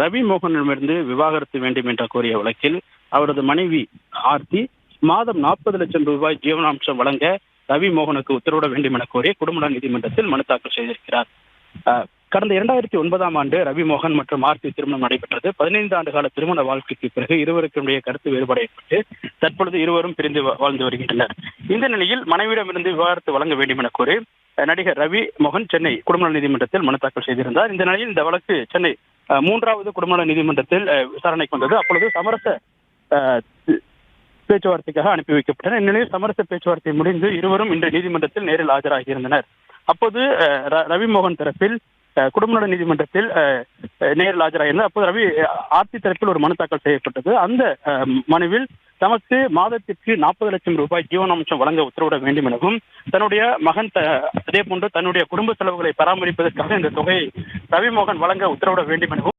ரவி மோகனிடமிருந்து விவாகரத்து வேண்டும் என்று கோரிய வழக்கில் அவரது மனைவி ஆர்த்தி மாதம் நாற்பது லட்சம் ரூபாய் ஜீவனாம்சம் வழங்க ரவி மோகனுக்கு உத்தரவிட வேண்டும் என கோரி குடும்ப நீதிமன்றத்தில் மனு தாக்கல் செய்திருக்கிறார். கடந்த இரண்டாயிரத்தி ஒன்பதாம் ஆண்டு ரவி மோகன் மற்றும் ஆர்த்தி திருமணம் நடைபெற்றது. பதினைந்து ஆண்டு கால திருமண வாழ்க்கைக்கு பிறகு இருவருக்குடைய கருத்து வேறுபாடு ஏற்பட்டு தற்பொழுது இருவரும் பிரிந்து வாழ்ந்து வருகின்றனர். இந்த நிலையில் மனைவியிடமிருந்து விவாகரத்து வழங்க வேண்டும் என கோரி நடிகர் ரவி மோகன் சென்னை குடும்ப நீதிமன்றத்தில் மனு தாக்கல் செய்திருந்தார். இந்த நிலையில் இந்த வழக்கு சென்னை மூன்றாவது குடும்ப நல நீதிமன்றத்தில் விசாரணைக்கு வந்தது அப்பொழுது சமரச பேச்சுவார்த்தைக்காக அனுப்பி வைக்கப்பட்டனர். இந்நிலையில் சமரச பேச்சுவார்த்தை முடிந்து இருவரும் இன்று நீதிமன்றத்தில் நேரில் ஆஜராகியிருந்தனர். அப்போது அஹ், ரவிமோகன் தரப்பில் குடும்பநல குடும்ப நல நீதிமன்றத்தில் அஹ், நேரில் ஆஜராகியிருந்தார் அப்போது ரவி அஹ், ஆர்த்தி தரப்பில் ஒரு மனு தாக்கல் செய்யப்பட்டது. அந்த மனுவில் தமக்கு மாதத்திற்கு நாற்பது லட்சம் ரூபாய் ஜீவனாம்சம் வழங்க உத்தரவிட வேண்டும் எனவும் தன்னுடைய மகன் அதே போன்று தன்னுடைய குடும்ப செலவுகளை பராமரிப்பதற்காக இந்த தொகையை ரவிமோகன் வழங்க உத்தரவிட வேண்டும் எனவும்